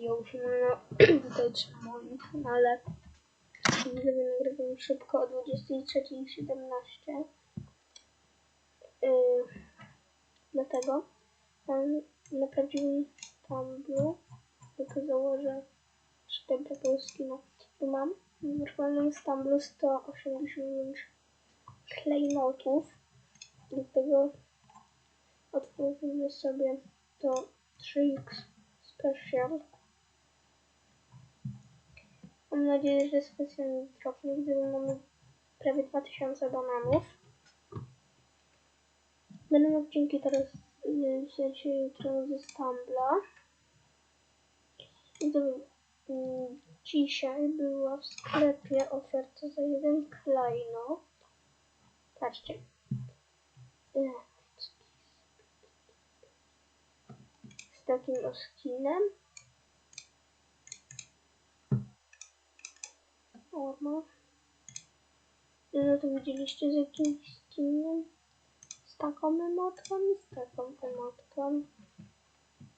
już no, tutaj trzeba mówić, ale gdyby nagrywam szybko o 23.17. Yy, dlatego tam na prawdziwym Tumblr, tylko założę cztery polski, no tu mam w normalnym Tumblr 185 klejnotów, dlatego otworzymy sobie to 3x Special. Mam nadzieję, że specjalnie dropnie, gdyby mamy prawie 2000 bananów. Będą odcinki teraz, w sensie jutro ze Stambla. Yy, dzisiaj była w sklepie oferta za jeden klejnot. Patrzcie. Yy, z takim oskinem. Ładno. No to widzieliście z jakimś skinem? Z taką emotką i z taką emotką.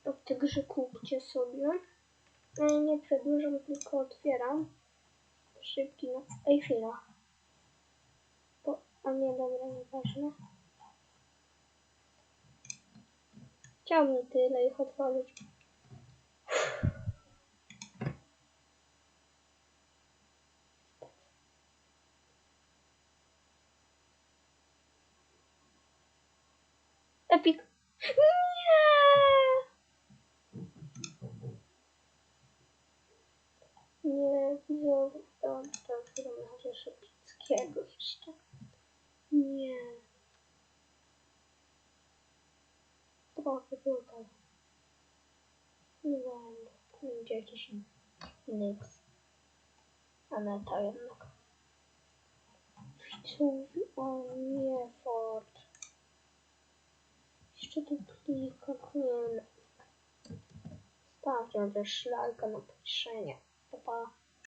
To w tej grze kupcie sobie. No i nie przedłużam, tylko otwieram. Szybki, no. Ej, chwila. Bo, a nie, dobra, nieważne. Chciałbym tyle ich otworzyć. Epic. Nie! Nie. To, to zrobię chociaż epickiego jeszcze. Nie. Trochę tutaj. Nie będę. Będzie jakiś Nyx. A na to jednak. Widzowie, o nie, Ford. Jeszcze tu wiem. Stawcie też lajka na piszenie. Pa, pa.